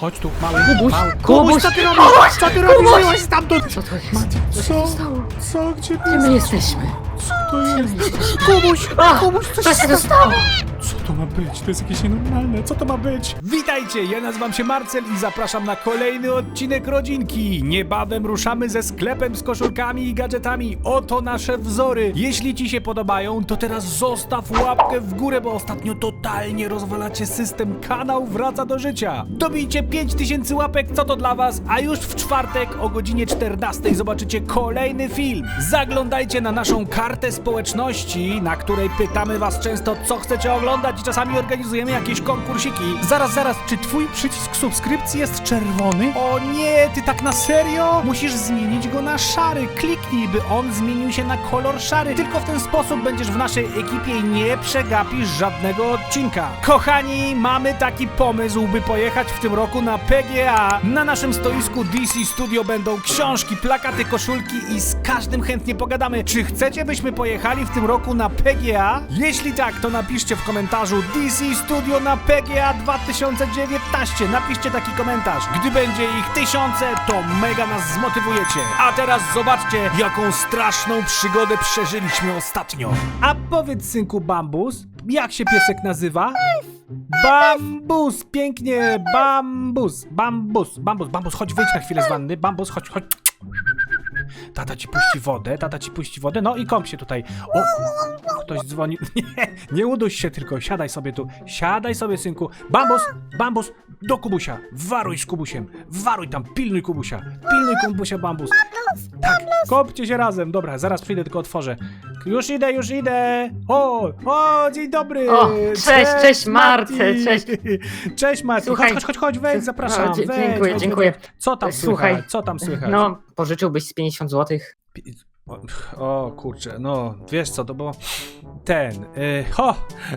Chodź tu, mały, Kubuś, mały. Kubuś, co ty robisz? Co ty robisz? Wyłaź stamtąd! Co to jest? Mati, Co? Co? Gdzie ty Gdzie my jesteś? jesteśmy? Co to jest? my jesteśmy? Kubuś, A, Kubuś, co Co się stało? Co to ma być? To jest jakieś nienormalne. Co to ma być? Witajcie, ja nazywam się Marcel i zapraszam na kolejny odcinek Rodzinki. Niebawem ruszamy ze sklepem z koszulkami i gadżetami. Oto nasze wzory. Jeśli ci się podobają, to teraz zostaw łapkę w górę, bo ostatnio totalnie rozwalacie system. Kanał wraca do życia. Dobijcie 5000 łapek, co to dla was, a już w czwartek o godzinie 14 zobaczycie kolejny film. Zaglądajcie na naszą kartę społeczności, na której pytamy was często, co chcecie oglądać i czasami organizujemy jakieś konkursiki. Zaraz, zaraz, czy twój przycisk subskrypcji jest czerwony? O nie, ty tak na serio? Musisz zmienić go na szary. Kliknij, by on zmienił się na kolor szary. Tylko w ten sposób będziesz w naszej ekipie i nie przegapisz żadnego odcinka. Kochani, mamy taki pomysł, by pojechać w tym roku na PGA. Na naszym stoisku DC Studio będą książki, plakaty, koszulki i z każdym chętnie pogadamy. Czy chcecie, byśmy pojechali w tym roku na PGA? Jeśli tak, to napiszcie w komentarzu DC Studio na PGA 2019. Napiszcie taki komentarz. Gdy będzie ich tysiące, to mega nas zmotywujecie. A teraz zobaczcie, jaką straszną przygodę przeżyliśmy ostatnio. A powiedz, synku Bambus, jak się piesek nazywa? Bambus, pięknie, bambus, bambus, bambus, bambus, chodź wyjdź na chwilę z wanny, bambus, chodź, chodź. Tata ci puści wodę, tata ci puści wodę, no i kąp się tutaj. O, ktoś dzwoni. Nie, nie uduś się tylko, siadaj sobie tu, siadaj sobie, synku. Bambus, bambus, do Kubusia, waruj z Kubusiem, waruj tam, pilnuj Kubusia, pilnuj Kubusia, bambus. Tak, kąpcie się razem, dobra, zaraz przyjdę, tylko otworzę. Już idę, już idę. O, o, dzień dobry. O, cześć, cześć, Marcel, Mati. cześć. Cześć Mati, Słuchaj. chodź, chodź, chodź, wejdź, zapraszam, O, dzie- wejdź, dziękuję, wejdź, dziękuję. wejdź. Co tam Słuchaj. co tam słychać? No, pożyczyłbyś z 50 zł. O, o kurczę, no wiesz co, to było ten. Y, ho,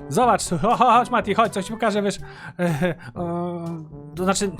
zobacz, ho, ho, chodź Mati, chodź, coś ci pokażę, wiesz. Y, o, to znaczy,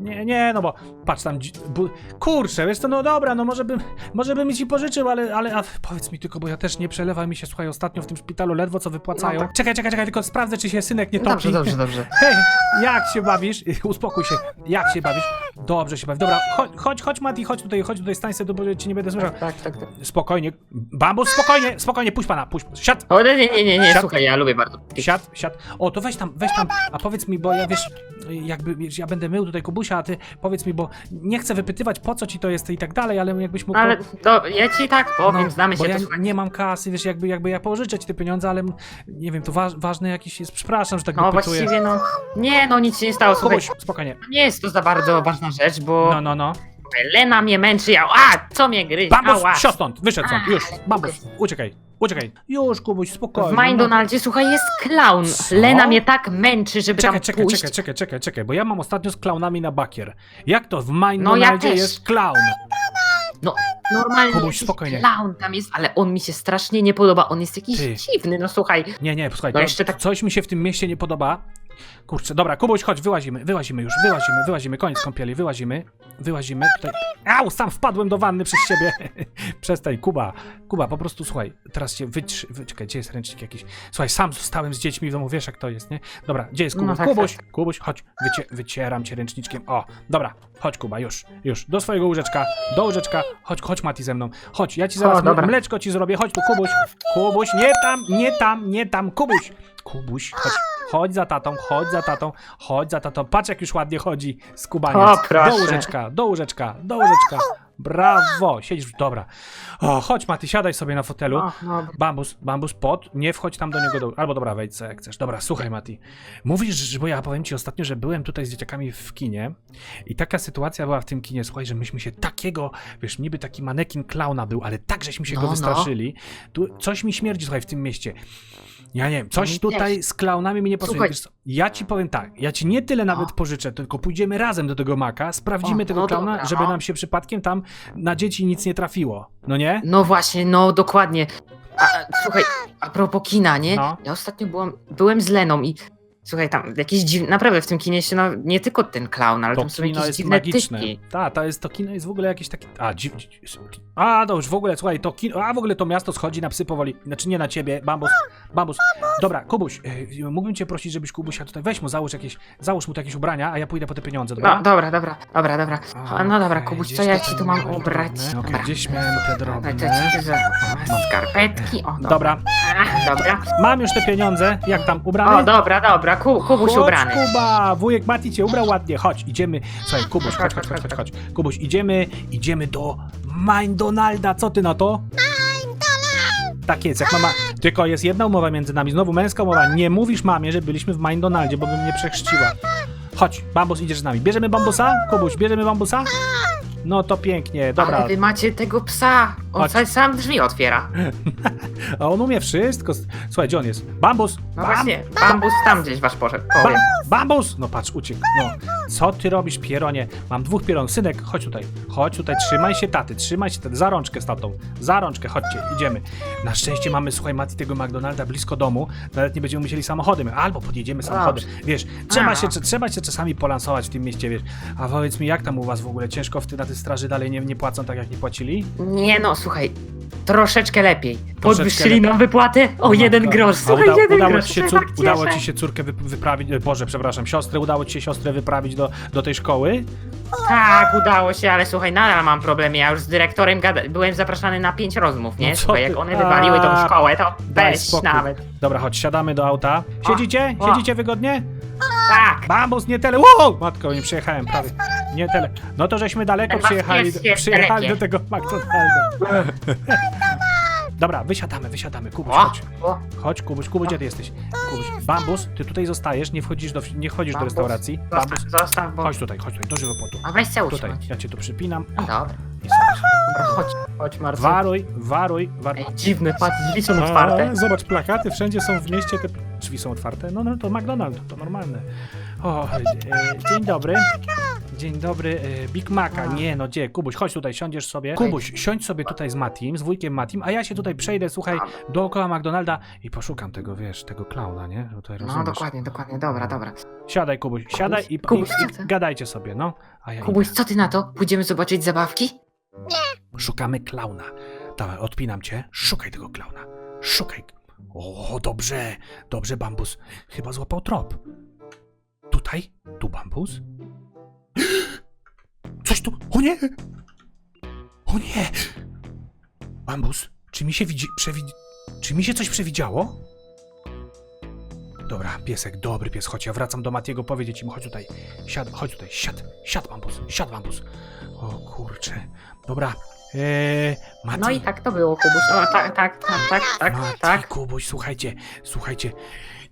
nie, nie, no bo patrz tam, bu, kurczę, wiesz co, no dobra, no może bym, może bym ci pożyczył, ale, ale a, powiedz mi tylko, bo ja też nie przelewaj mi się, słuchaj, ostatnio w tym szpitalu ledwo co wypłacają. No tak. Czekaj, czekaj, czekaj, tylko sprawdzę, czy się synek nie topi. Dobrze, dobrze, dobrze. Hej, jak się bawisz? Uspokój się. Jak się bawisz? Dobrze się bawisz. Dobra, chodź, chodź, chodź Mati, chodź tutaj, chodź tutaj, stań sobie, bo cię nie będę słyszał. Tak, tak, tak. Spokojnie. Bambus, spokojnie, spokojnie, puść pana, puść. Siad, O, nie, nie, nie, nie, nie, Siad. słuchaj, ja lubię bardzo. siad, siad. O, to weź tam, weź tam, a powiedz mi, bo ja wiesz, jakby, wiesz, ja będę mył tutaj Kubusia, a ty powiedz mi, bo nie chcę wypytywać, po co ci to jest i tak dalej, ale jakbyś mógł... Ale to, ja ci tak powiem, znamy bo się, ja to słuchaj. nie mam kasy, wiesz, jakby, jakby ja pożyczę ci te pieniądze, ale nie wiem, to wa ważne jakiś jest, przepraszam, że tak No wypytuję. właściwie, no, nie, no nic się nie stało, słuchaj. Kubuś, spokojnie. Nie jest to za bardzo ważna rzecz, bo No, no, no. Lena mnie męczy, ja, a, co mnie gryzie, Bambus, ała. stąd, wyszedł stąd, już, Bambus, uciekaj, uciekaj. Już, Kubuś, W spokojnie. no. McDonaldzie, słuchaj, jest klaun. Co? Lena mnie tak męczy, żeby Czekaj, tam czekaj, pójść. czekaj, czekaj, czekaj, czekaj, bo ja mam ostatnio z klaunami na bakier. Jak to w No ja McDonaldzie też. jest klaun? No, normalnie Kubuś, jakiś spokojnie. clown tam jest, ale on mi się strasznie nie podoba. On jest jakiś Ty. dziwny, no słuchaj. Nie, nie, słuchaj, No to, jeszcze tak- coś mi się w tym mieście nie podoba. Kurczę, dobra, Kubuś, chodź, wyłazimy, wyłazimy już, wyłazimy, wyłazimy, koniec kąpieli, wyłazimy, wyłazimy, tutaj... Au, sam wpadłem do wanny przez ciebie. Przestań, Kuba, Kuba, po prostu, słuchaj, teraz cię wytrzy... Wy... Czekaj, gdzie jest ręcznik jakiś? Słuchaj, sam zostałem z dziećmi w domu, wiesz jak to jest, nie? Dobra, gdzie jest No Kubuś? tak, Kubuś, Kubuś, chodź, wycie... wycieram cię ręczniczkiem, o, dobra, chodź Kuba, już, już, do swojego łóżeczka, do łóżeczka, chodź, chodź Mati ze mną, chodź, ja ci zaraz O, mleczko ci zrobię, chodź tu, Kubuś, Kubuś, nie tam, nie tam, nie tam, Kubuś, Kubuś, chodź, chodź za tatą, chodź za tatą, chodź za tatą, patrz jak już ładnie chodzi skubaniec, O, proszę. do łóżeczka, do łóżeczka, do łóżeczka, brawo, siedzisz, dobra, o, chodź Mati, siadaj sobie na fotelu, O, no, Bambus, bambus, pod, nie wchodź tam do niego, do... albo dobra, wejdź co jak chcesz. Dobra, słuchaj Mati, mówisz, że- bo ja powiem ci ostatnio, że byłem tutaj z dzieciakami w kinie i taka sytuacja była w tym kinie, słuchaj, że myśmy się takiego, wiesz, niby taki manekin klauna był, ale tak żeśmy się No, go no. wystraszyli. Tu coś mi śmierdzi, słuchaj, w tym mieście. Ja nie wiem, coś mi tutaj z klaunami mi nie pasuje. Słuchaj. Wiesz co, ja ci powiem tak, ja ci nie tyle nawet pożyczę, tylko pójdziemy razem do tego maka, sprawdzimy O, tego no klauna, dobra, żeby no. nam się przypadkiem tam na dzieci nic nie trafiło. No nie? no właśnie, no dokładnie. A, a, słuchaj, a propos kina, nie? No. Ja ostatnio byłam, byłem z Leną i Słuchaj, tam jakieś dziwne, naprawdę w tym kinie się, no nie tylko ten clown, ale To tam są jakieś jest dziwne magiczne. typki. Tak, to jest to kino jest w ogóle jakieś takie. A, dziw... A, to już w ogóle, słuchaj, to kino. A w ogóle to miasto schodzi na psy powoli. Znaczy nie na ciebie, bambus. Bambus. Dobra, Kubuś, e, mógłbym cię prosić, żebyś Kubusia tutaj weź mu, załóż jakieś. Załóż mu tu jakieś ubrania, a ja pójdę po te pieniądze, dobra? No dobra, dobra, dobra, dobra. A, no dobra, Kubuś, co ja ci tu mam ubrać? Dobra. gdzieś miałem te drobne. ci, że skarpetki, o dobra. Dobra, dobra. mam już te pieniądze. Jak tam, ubrany? O, dobra, dobra, Ku, Kubuś chodź, ubrany. Kuba, wujek Mati cię ubrał ładnie, chodź, idziemy. Słuchaj, Kubuś, chodź, chodź, chodź, chodź, chodź. Kubuś, idziemy, idziemy do McDonalda, co ty na to? Tak jest, jak mama. Tylko jest jedna umowa między nami, znowu męska umowa. Nie mówisz mamie, że byliśmy w McDonaldzie, bo bym mnie przechrzciła. Chodź, bambus idziesz z nami. Bierzemy bambusa? Kubuś, bierzemy bambusa? No to pięknie, dobra. Ale wy macie tego psa. On Chodź. sam- sam drzwi otwiera. A on umie wszystko. Słuchaj, gdzie on jest? Bambus! No Bam- właśnie, bambus tam gdzieś wasz poszedł. Powiem. bambus! No patrz, uciekł. No. Co ty robisz, Pieronie? Mam dwóch pieron. Synek, chodź tutaj. Chodź tutaj, trzymaj się taty, trzymaj się taty. Za rączkę z tatą. Za rączkę, chodźcie, idziemy. Na szczęście mamy, słuchaj, Mati, tego McDonalda blisko domu. Nawet nie będziemy musieli samochodem. Albo podjedziemy samochodem. Wiesz, trzeba A. się, trzeba się czasami polansować w tym mieście, wiesz. A powiedz mi, jak tam u was w ogóle? Ciężko w ty, na tej straży dalej nie, nie płacą tak, jak nie płacili? Nie no, słuchaj, troszeczkę lepiej. Troszeczkę Podwyższyli lepiej. nam wypłatę o jeden grosz. A Słuchaj, uda, jeden udało, grosz. ci się się cór, tak udało cieszę. ci się córkę wy, wyprawić, e, Boże, przepraszam, siostrę, udało ci się siostrę wyprawić do, do tej szkoły? Tak, udało się, ale słuchaj, nadal mam problemy. Ja już z dyrektorem gada- byłem zapraszany na pięć rozmów, nie? No co Słuchaj, ty? jak one wywaliły tą szkołę, to daj weź spokój. nawet. Dobra, chodź, siadamy do auta. Siedzicie? o. Siedzicie wygodnie? Tak. Bambus, nie. Wow! Matko, nie przyjechałem prawie. Nie tele. No to żeśmy daleko Ten was przyjechali, pies jest przyjechali do dalekie. tego McDonalda. Dobra, wysiadamy, wysiadamy. Kubuś, O, chodź. o, Chodź, Kubuś, Kubuś, gdzie ty jesteś? Kubuś, Bambus, ty tutaj zostajesz, nie wchodzisz do, nie wchodzisz do Bambus, restauracji. Bambus, zostaw, zostaw, bo... chodź tutaj, chodź tutaj, do żywopotu. A weź se Tutaj, usiądź. ja cię tu przypinam. Dobra, I zobacz. dobra, chodź, chodź Marcin. Waruj, waruj, waruj. Ej, dziwne, patrz, drzwi są otwarte. A, zobacz, plakaty wszędzie są w mieście, te drzwi są otwarte. No, no to McDonald's, to normalne. O, e, dzień dobry. Dzień dobry, e, Big Maca. Nie, no gdzie? Kubuś, chodź tutaj, siądziesz sobie. Kubuś, siądź sobie tutaj z Matim, z wujkiem Matim, a ja się tutaj przejdę, słuchaj, dookoła McDonalda i poszukam tego, wiesz, tego klauna, nie? No, tutaj No dokładnie, dokładnie, dobra, dobra. Siadaj, Kubuś, siadaj i, Kubuś, i, i gadajcie sobie, no. A ja Kubuś, idę. co ty na to? Pójdziemy zobaczyć zabawki? Szukamy klauna. Dawaj, odpinam cię. Szukaj tego klauna. Szukaj. O, dobrze. Dobrze, bambus. Chyba złapał trop. Tutaj? Tu bambus? Coś tu. O nie! O nie! Bambus, czy mi się widzi. Czy mi się coś przewidziało? Dobra, piesek, dobry pies, chodź, ja wracam do Matiego powiedzieć im, chodź tutaj, siad, chodź tutaj, siad, siad bambus, siad bambus. O kurczę, dobra, eee, Mati, No i tak to było, Kubuś. O, tak, tak, tak, tak, tak, Mati, tak. Kubuś, słuchajcie, słuchajcie,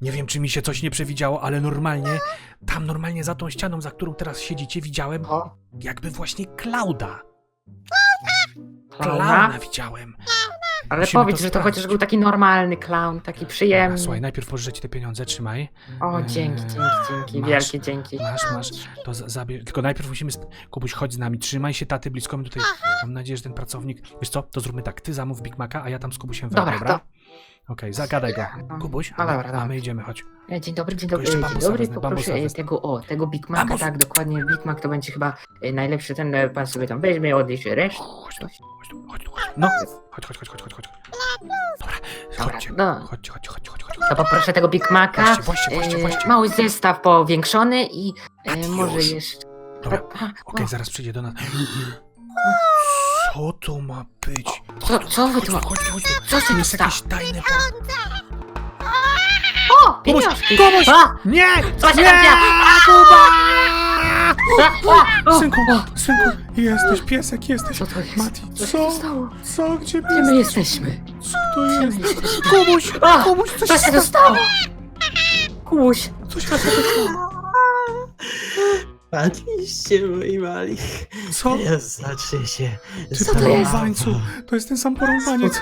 nie wiem, czy mi się coś nie przewidziało, ale normalnie, tam normalnie za tą ścianą, za którą teraz siedzicie, widziałem O, jakby właśnie Klauda. klauna. Klauna widziałem. Ale Musimy powiedz, to że to sprawdzić. chociaż był taki normalny clown, taki Dobra, przyjemny. słuchaj, najpierw pożyczę ci te pieniądze, trzymaj. O, dzięki, Eee, dzięki, dzięki, masz. wielkie dzięki. Masz, masz, to za- zabierz. Tylko najpierw musimy. Sp- Kubuś, chodź z nami, trzymaj się taty blisko mnie tutaj. Mam nadzieję, że ten pracownik. Wiesz co, to zróbmy tak. Ty zamów Big Maca, a ja tam z Kubusiem wejdę, Dobra, dobra? to- Okej, zagadaj go. No, Kubuś, no dobra, a dobra. my idziemy, chodź. E, Dzień dobry, dzień Tylko dobry, jeszcze dzień bambusa dobry, wezmę, poproszę bambusa e, wezmę. tego, o, tego Big Maca, Bambus. tak, dokładnie, Big Mac to będzie chyba e, najlepszy, ten e, pan sobie tam weźmie, odliczy resztę. Chodź tu, chodź tu, chodź tu, chodź. No, chodź, chodź, chodź, chodź, chodź, chodź. Dobra, chodźcie, no. chodźcie, chodźcie, chodźcie, chodźcie. To poproszę tego Big Maca, Właśnie, właśnie, właśnie, e, właśnie. mały zestaw powiększony i e, może już. jeszcze... Dobra, okej, zaraz przyjdzie do nas. Co to ma być? Co, co wy Chodź tu tu, ma... chodź tu, chodź tu. Co się Tu tu jest stało? jakieś tajne... O, pieniążki! Kubuś! A, Nie! Się nie! tam dzieje? Kuba! a, o, Synku, synku, jesteś, piesek, jesteś. Co to jest? Mati, Co się co? stało? Co? Gdzie Gdzie my jesteś? jesteśmy? Co to jest? Kubuś, A, Kubuś, coś Co się tu stało? Kubuś, Co się Patrzcie, moi mali. Co? Ja zacznie się. Ty Co to jest? porąbańcu, to jest ten sam porąbaniec.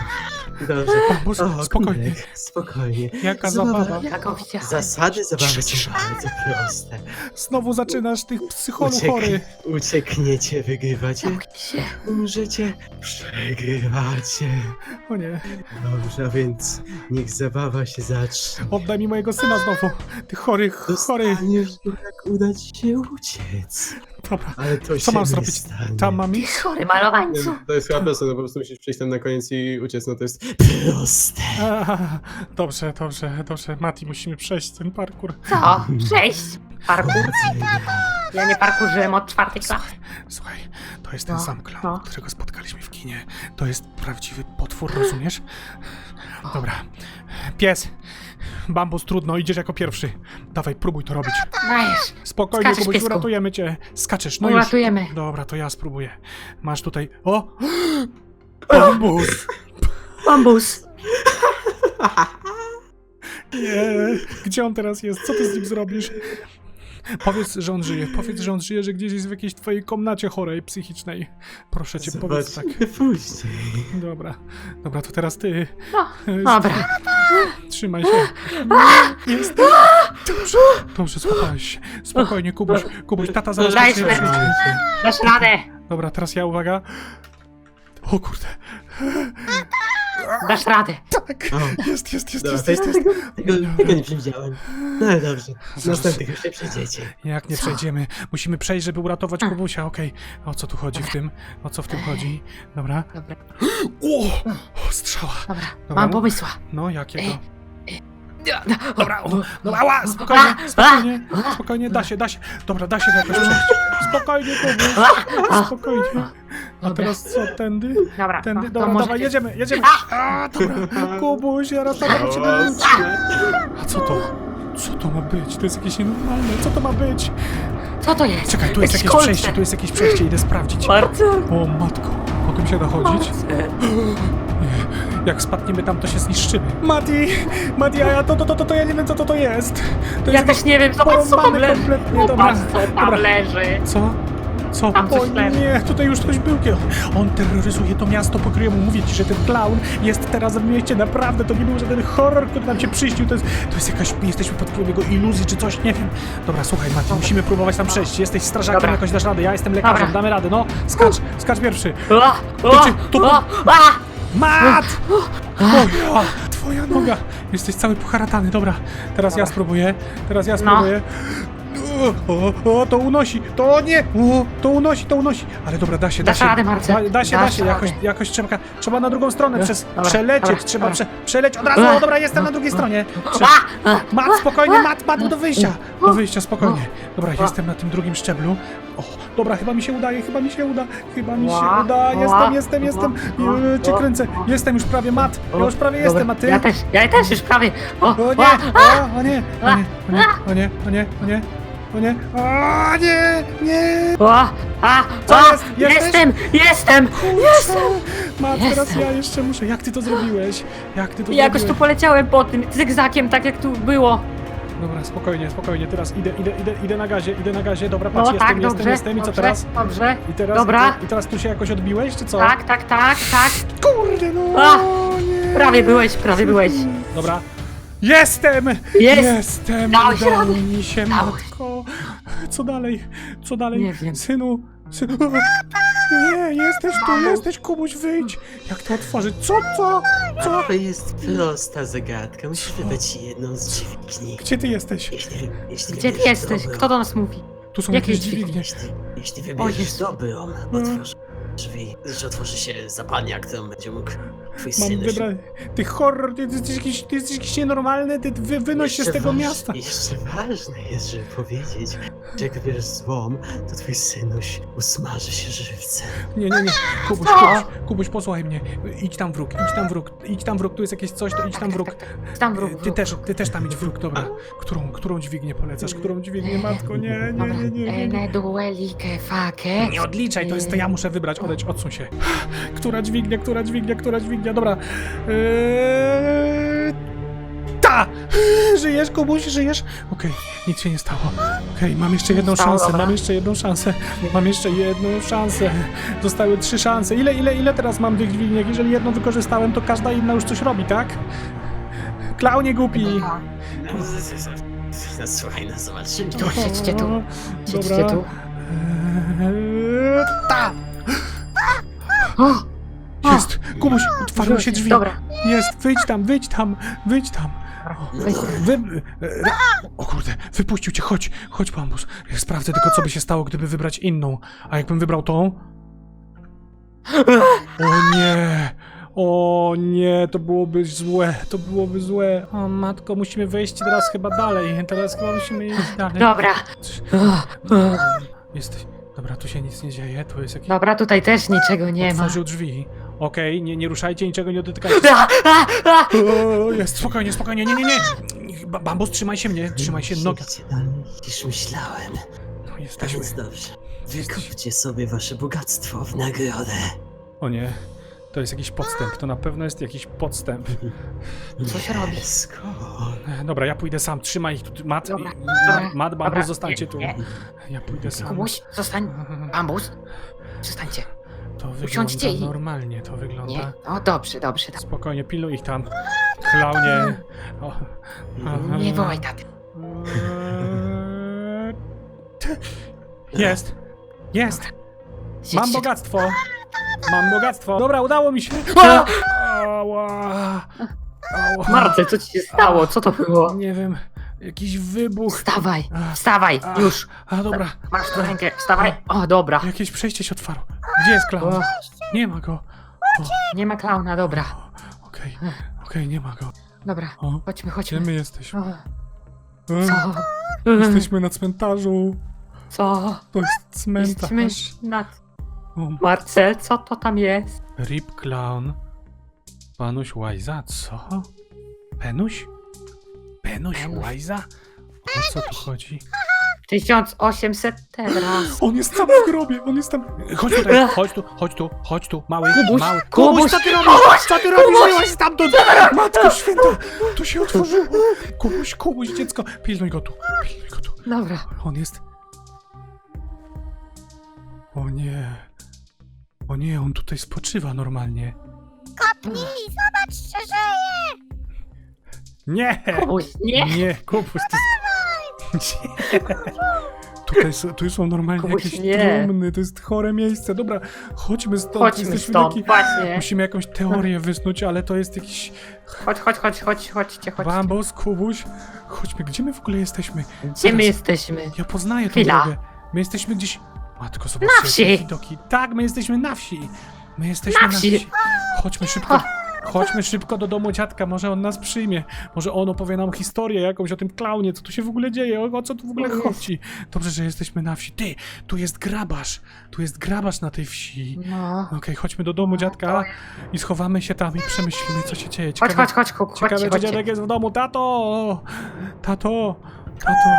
Dobrze. Bambus, O, spokojnie. Spokojnie. Jaka Zabawa. Jaką. Zasady zabawy są bardzo proste. Znowu zaczynasz tych psycholu Uciek, chory. uciekniecie, wygrywacie. Zamknij się. Umrzecie, przegrywacie. O nie. Dobrze, a więc niech zabawa się zacznie. Oddaj mi mojego syna znowu. Ty chory, chory. Dostaniesz jak uda ci się uciec. Dobra. Ale to Co się mam nie zrobić? Stanie. Tam mam Ty iść? chory malowańcu. To jest chyba proste, no po prostu musisz przejść tam na koniec i uciec, no to jest... Proste. A, Dobrze, dobrze, dobrze. Mati, musimy przejść ten parkour. Co? Cześć. Parkour? Ja nie parkurzyłem od czwartej klasy. Słuchaj, to jest ten No, sam clown, no. którego spotkaliśmy w kinie. To jest prawdziwy potwór, rozumiesz? Dobra. Pies. Bambus, trudno, idziesz jako pierwszy. Dawaj, próbuj to robić. Dajesz. Spokojnie, Skaczesz, Kubuś, piesku. uratujemy cię. Skaczesz, no już. Uratujemy. Dobra, to ja spróbuję. Masz tutaj... O! Bambus! Bambus. Nie, gdzie on teraz jest? Co ty z nim zrobisz? Powiedz, że on żyje. Powiedz, że on żyje, że gdzieś jest w jakiejś twojej komnacie chorej, psychicznej. Proszę cię, powiedz tak. Później. Dobra. Dobra, to teraz ty. No, dobra. Trzymaj się. Jestem. Dobrze, dobrze, spokojnie. Spokojnie, Kubuś. Kubuś, tata zaraz zacznie. Dasz radę. Dobra, teraz ja, uwaga. O kurde. Dasz radę. Tak. O. Jest, jest, jest, Dobra, jest, to jest jest, jest. tego, tego, tego nie przewidziałem. No ale dobrze. Zaraz. Następnych już nie przejdziecie. Jak nie Co? przejdziemy? Musimy przejść, żeby uratować A. Kubusia, okej. O co tu chodzi w tym? O co w tym chodzi? Dobra. Dobra, O! o strzała. dobra. Dobra. Mam pomysła. No, jakiego? Dobra, O, Dobra, ała, spokojnie, spokojnie, spokojnie, da się, da się. Dobra, da się jakoś przejść. Spokojnie, Kubuś, spokojnie. A teraz co, tędy? Dobra, Tędy, no, dobra, ty- jedziemy, jedziemy. A, dobra, Kubuś, ja tak cię wrócę. A co to? Co to ma być? To jest jakieś nienormalne, co to ma być? Co to jest? Czekaj, tu jest Jakiś jakieś przejście, tu jest jakieś przejście, idę sprawdzić. Marcel. O matko, po tym się da chodzić? Jak spadniemy tam, to się zniszczymy. Mati, Mati, a ja to, to, to, to, to ja nie wiem, co to, to jest. To Ja jest też nie wiem, zobacz co tam porąbane leży. kompletnie, dobra, Popatrz co tam dobra. leży. Co? Co? Tam coś o leży. nie, tutaj już coś był. On terroryzuje to miasto, po któremu mówię ci, że ten clown jest teraz w mieście. Naprawdę, to nie był żaden horror, który nam się przyśnił. To jest, to jest jakaś, jesteśmy pod wpływem jego iluzji czy coś, nie wiem. Dobra, słuchaj Mati, musimy próbować tam przejść. Jesteś strażakiem, Dobra. jakoś dasz radę. Ja jestem lekarzem, Dobra. damy radę. No, skacz, skacz pierwszy. O, To czy- to- a! Mat! Twoja, twoja noga! Jesteś cały poharatany, dobra. Teraz ja spróbuję, teraz ja No. O, o, o, to unosi, to nie, o, to unosi, to unosi. Ale dobra, da się, da Dasz się. radę, Marcel. Da, da się, da Dasz się, jakoś, radę. jakoś trzeba, trzeba na drugą stronę przez, Dobra, przelecieć, dobra, trzeba dobra. prze, przelecieć od razu, o, dobra, jestem na drugiej stronie. Prze, A, a, mat, spokojnie, mat, mat, do wyjścia, do wyjścia, spokojnie. Dobra, jestem na tym drugim szczeblu. O, dobra, chyba mi się udaje, chyba mi się uda, chyba mi się uda, jestem, jestem, jestem, Eee, cię kręcę, jestem już prawie mat, ja już prawie Dobra, jestem, a ty? Ja też, ja też już prawie. O, O nie, a, o, o nie, o nie, o nie, o nie, o nie, o nie, o nie, nie, o, a, Co a, jest? Jesteś? Jestem, jestem, jestem. Mat, teraz Jestem. ja jeszcze muszę, jak ty to zrobiłeś? Jak ty to Jakoś tu zrobiłeś? poleciałem po tym zygzakiem, tak jak tu było. Dobra, spokojnie, spokojnie, teraz idę, idę, idę, idę na gazie, idę na gazie, dobra, No patrz, jestem, tak, jestem, dobrze, jestem i co dobrze, teraz? dobrze. I teraz, Dobra. I, i teraz tu się jakoś odbiłeś, czy co? Tak, tak, tak, tak. Kurde, no, A, nie. Prawie byłeś, prawie byłeś. Dobra. Jestem! Jest! Jestem! Dałeś Udało radę! mi się, Dałeś. matko. Co dalej? Co dalej? Nie wiem. Synu, synu. Nie, jesteś tu, jesteś, Kubuś, wyjdź. Jak to otworzyć? Co, co? Co? To jest prosta zagadka. Musisz wybrać jedną z dźwigni. Gdzie ty jesteś? Jeśli, jeśli Gdzie ty wybierzesz jesteś? dobrą- Kto do nas mówi? Tu są Jakie jakieś dźwignie? Jeśli, jeśli wybierzesz Jezu. dobrą, otworzy drzwi, że otworzy się zapalnia, którą będzie mógł Mam wybrać. Ty horror, ty, ty, jesteś jakiś, ty jesteś jakiś nienormalny, ty wy, wynoś się z tego waż- miasta. Jeszcze ważne jest, żeby powiedzieć, że jak wybierzesz złom, to twój synuś usmaży się żywcem. Nie, nie, nie. Kubuś? Kubuś, Kubuś, posłuchaj mnie. Idź tam wróg, idź tam wróg, idź tam wróg, tu jest jakieś coś, to idź tam wróg. Tam wróg, Ty też, ty też tam idź wróg, dobra. Którą, którą dźwignię polecasz? Którą dźwignię, matko? Nie, nie, nie, nie. nie. Nie odliczaj, to jest to ja muszę wybrać. Odejdź, odsuń się. Która dźwignia, która dźwignia, która dźwignia, dobra. Eee... Ta! Żyjesz, Kubuś, żyjesz? Okej, nic się nie stało. Okej, mam jeszcze jedną Stało, szansę, dobra. mam jeszcze jedną szansę. Mam jeszcze jedną szansę. Zostały trzy szanse. Ile, ile, ile teraz mam tych dźwigniek? Jeżeli jedną wykorzystałem, to każda inna już coś robi, tak? Klaunie głupi. No, słuchaj, no zobaczymy. Tu, siedźcie tu. Siedźcie Dobra. tu. Eee, Ta! O, Jest! Kubuś, otwarły się drzwi. Dobra. Jest, wyjdź tam, wyjdź tam, wyjdź tam. Wy... ra- O kurde, wypuścił cię, chodź, chodź bambus. Ja sprawdzę tylko, co by się stało, gdyby wybrać inną. A jakbym wybrał tą? O nie! O nie, to byłoby złe, to byłoby złe. O matko, musimy wejść teraz chyba dalej. Teraz chyba musimy iść dalej. Dobra. Jesteś... Dobra, tu się nic nie dzieje, tu jest jakiś... Dobra, tutaj też niczego nie ma. Otworzył drzwi. Okej, nie, nie ruszajcie, niczego nie dotykajcie. O, jest, spokojnie, spokojnie, nie, nie, nie. Ba- Bambus, trzymaj się mnie, trzymaj się, noga. Dalej niż myślałem. No, A jesteśmy. więc dobrze. Wykupcie sobie wasze bogactwo w nagrodę. O nie, to jest jakiś podstęp, to na pewno jest jakiś podstęp. Co się robi? Skąd? E, Dobra, ja pójdę sam, trzymaj ich tu, Mat, Dobra, Mat, dobra, Bambus, zostańcie nie, tu. nie. Ja pójdę sam. Kubuś, zostań. Bambus. Przestańcie. To usiądźcie wygląda i- normalnie, to wygląda. Nie. O, dobrze, dobrze. dobrze. Spokojnie, pilnuj ich tam. Klaunie. O. Nie wołaj taty. Eee, Jest. Jest. Siedź Mam się bogactwo. Mam bogactwo. Dobra, udało mi się. A! Ała. Ała. Marcel, co ci się stało? Co to było? Nie wiem. Jakiś wybuch. Wstawaj, A. wstawaj, A. już. A dobra. Masz tu rękę, wstawaj. O, dobra. Jakieś przejście się otwarło. Gdzie jest klaun? O, Nie ma go. nie ma klauna, dobra. Okej. Okej, nie ma go. Dobra, O. chodźmy, Gdzie chodźmy. my jesteśmy? O, E, Co? Jesteśmy na cmentarzu. Co? To jest cmentarz. Jesteśmy nad... O, Marcel, co to tam jest? Rip Clown. Panuś Łajza, co? Penuś? Penuś. Łajza? O co tu chodzi? 1800 teraz. On jest sam w grobie, on jest tam... Chodź tutaj, chodź tu, chodź tu, chodź tu, mały, Kubuś, mały. Kubuś, co ty robisz? Co ty robisz? Wyłaź stamtąd! Matko święta, to się otworzyło. Kubuś, Kubuś, dziecko, pilnuj go tu, pilnuj go tu. Dobra. On jest... O nie... O nie, on tutaj spoczywa normalnie. Nie! Kubuś, nie. Nie, Kubuś, ty... Nie. Tutaj, są- tu są normalnie Kubuś, jakieś nie. trumny, to jest chore miejsce. Dobra, chodźmy stąd. Chodźmy Jesteśmy stąd, taki... właśnie. Musimy jakąś teorię wysnuć, ale to jest jakiś... Chodź, chodź, chodź, chodź, chodźcie, chodźcie. Bambos, Kubuś. Chodźmy, gdzie my w ogóle jesteśmy? Gdzie my Zaraz. jesteśmy? Ja poznaję tę Chwila. drogę. My jesteśmy gdzieś... Matko, zobaczcie, Na wsi. widoki. Tak, my jesteśmy na wsi. My jesteśmy Na na wsi. wsi. Chodźmy szybko. Chodźmy szybko do domu dziadka, może on nas przyjmie. Może on opowie nam historię jakąś o tym klaunie, co tu się w ogóle dzieje, o, o co tu w ogóle chodzi. Dobrze, że jesteśmy na wsi. Ty, tu jest grabarz. Tu jest grabarz na tej wsi. No. Okej, chodźmy do domu dziadka i schowamy się tam i przemyślimy, co się dzieje. Chodź, chodź, chodź, chodź, Ciekawe, chodźcie, czy dziadek jest w domu. Tato! Tato! Tato!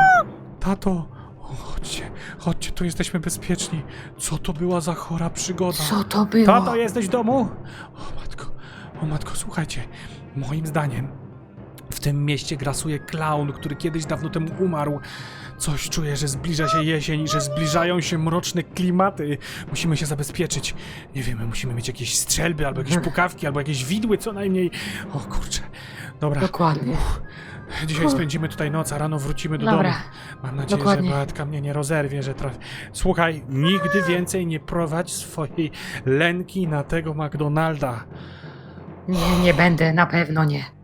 Tato! O, chodźcie, chodźcie, tu jesteśmy bezpieczni. Co to była za chora przygoda? Co to było? Tato, jesteś w domu? O matko, o matko, słuchajcie. Moim zdaniem w tym mieście grasuje klaun, który kiedyś dawno temu umarł. Coś czuję, że zbliża się jesień że zbliżają się mroczne klimaty. Musimy się zabezpieczyć. Nie wiemy, musimy mieć jakieś strzelby, albo jakieś pukawki, albo jakieś widły co najmniej. O kurczę. Dobra, Dokładnie. dzisiaj spędzimy tutaj noc, a rano wrócimy do Dobra. domu. Mam nadzieję, Dokładnie. że Beatka mnie nie rozerwie, że trafi. Słuchaj, nigdy więcej nie prowadź swojej lęki na tego McDonalda. Nie, nie będę, na pewno nie.